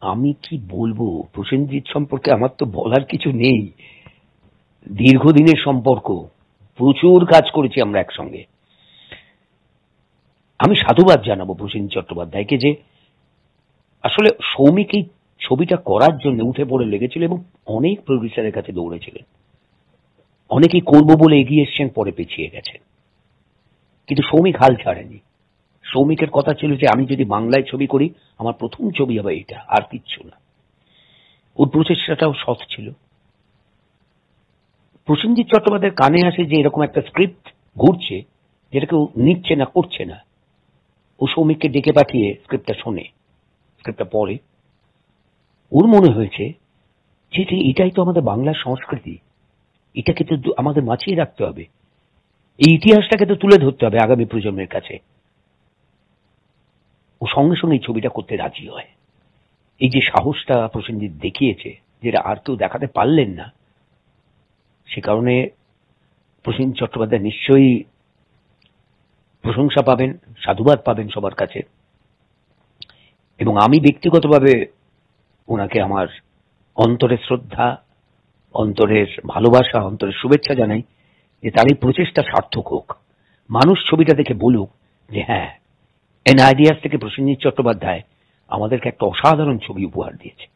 আমি কি বলব? প্রসেনজিৎ সম্পর্কে আমার তো বলার কিছু নেই। দীর্ঘদিনের সম্পর্ক। প্রচুর কাজ করেছি আমরা একসঙ্গে। আমি সাধুবাদ জানাব প্রসেনজিৎ চট্টোপাধ্যায়কে যে আসলে সৌমিক এই ছবিটা করার জন্য উঠে পড়ে লেগেছিল এবং অনেক প্রডিউসারের কাছে দৌড়েছিলেন। অনেকেই করব বলে এগিয়ে এসছেন, পরে পিছিয়ে গেছেন। কিন্তু সৌমিক হাল ছাড়েনি। সৌমিকের কথা ছিল যে আমি যদি বাংলায় ছবি করি, আমার প্রথম ছবি হবে এটা আর কিচ্ছু না। ওর প্রচেষ্টাটাও সৎ ছিল। প্রসেনজিৎ চট্টোপাধ্যায়ের কানে আসে যে এরকম একটা স্ক্রিপ্ট ঘুরছে, যেটা কেউ নিচ্ছে না, করছে না। ও সৌমিককে ডেকে পাঠিয়ে স্ক্রিপ্টটা শোনে, স্ক্রিপ্টটা পড়ে। ওর মনে হয়েছে যে এটাই তো আমাদের বাংলার সংস্কৃতি। এটাকে তো আমাদের বাঁচিয়ে রাখতে হবে। এই ইতিহাসটাকে তো তুলে ধরতে হবে আগামী প্রজন্মের কাছে। ও সঙ্গে সঙ্গে এই ছবিটা করতে রাজি হয়। এই যে সাহসটা প্রসেনজিৎ দেখিয়েছে, যেটা আর কেউ দেখাতে পারলেন না, সে কারণে প্রসেনজিৎ চট্টোপাধ্যায় নিশ্চয়ই প্রশংসা পাবেন, সাধুবাদ পাবেন সবার কাছে। এবং আমি ব্যক্তিগতভাবে ওনাকে আমার অন্তরের শ্রদ্ধা, অন্তরের ভালোবাসা, অন্তরের শুভেচ্ছা জানাই যে তার এই প্রচেষ্টা সার্থক হোক। মানুষ ছবিটা দেখে বলুক যে হ্যাঁ এন আইডিয়াস থেকে প্রসেনজিৎ চট্টোপাধ্যায় আমাদেরকে একটা অসাধারণ ছবি উপহার দিয়েছে।